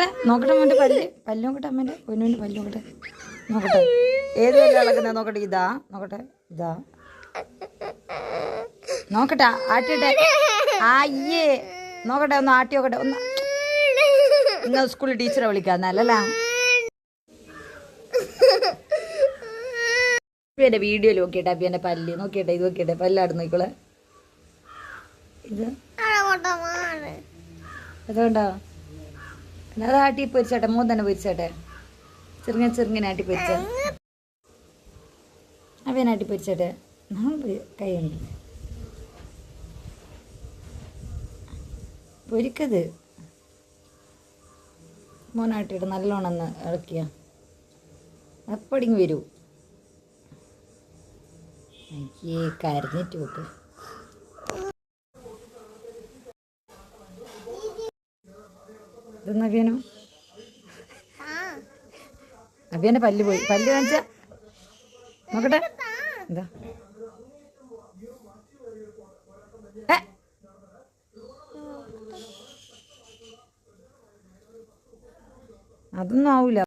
നോക്കട്ടെ നോക്കട്ടെ മോന്റെ പല്ല്. പല്ല് നോക്കട്ടെ അമ്മേന്റെ പൊന്നുവിന്റെ പല്ല് നോക്കട്ടെ. നോക്കട്ടെ. ഏത് പല്ല് ഇളക്കുന്നത് നോക്കട്ടെ ഇതാ. നോക്കട്ടെ ഇതാ. നോക്കട്ടെ ആട്ടിട്ടെ. അയ്യേ. നോക്കട്ടെ ഒന്ന് ആട്ടി നോക്കട്ടെ. ഒന്ന്. ഇന്ന് സ്കൂളിൽ ടീച്ചറെ വിളിക്കാന്നല്ലേ അപ്പിയന്റെ വീഡിയോയിൽ നോക്കിയിട്ട് അപ്പിയന്റെ പല്ല്. നോക്കിയിട്ടെ ഇത് നോക്കിയിട്ടെ. പല്ലാടുന്നു നോക്കിക്കോളെ. ഇത്. അതുകൊണ്ടോ അത് ആട്ടി പൊരിച്ചോട്ടെ. മൂന്ന് തന്നെ പൊരിച്ചോട്ടെ. ചെറുങ്ങനെ ചെറുങ്ങനെ ആട്ടി പൊരിച്ച. അവനാട്ടി പൊരിച്ചോട്ടെ. കൈയുണ്ട് പൊരിക്കത് മോനാട്ടിട്ട് നല്ലോണമെന്ന് ഇളക്കിയ. അപ്പടിങ് വരൂ. കരഞ്ഞിട്ട് വെക്ക് ഇതെന്നാ അഭിയാനോ അഭിയാന്റെ പല്ല് പോയി. പല്ല് കാണിച്ച. നോക്കട്ടെ. എന്താ? അതൊന്നും ആവൂല.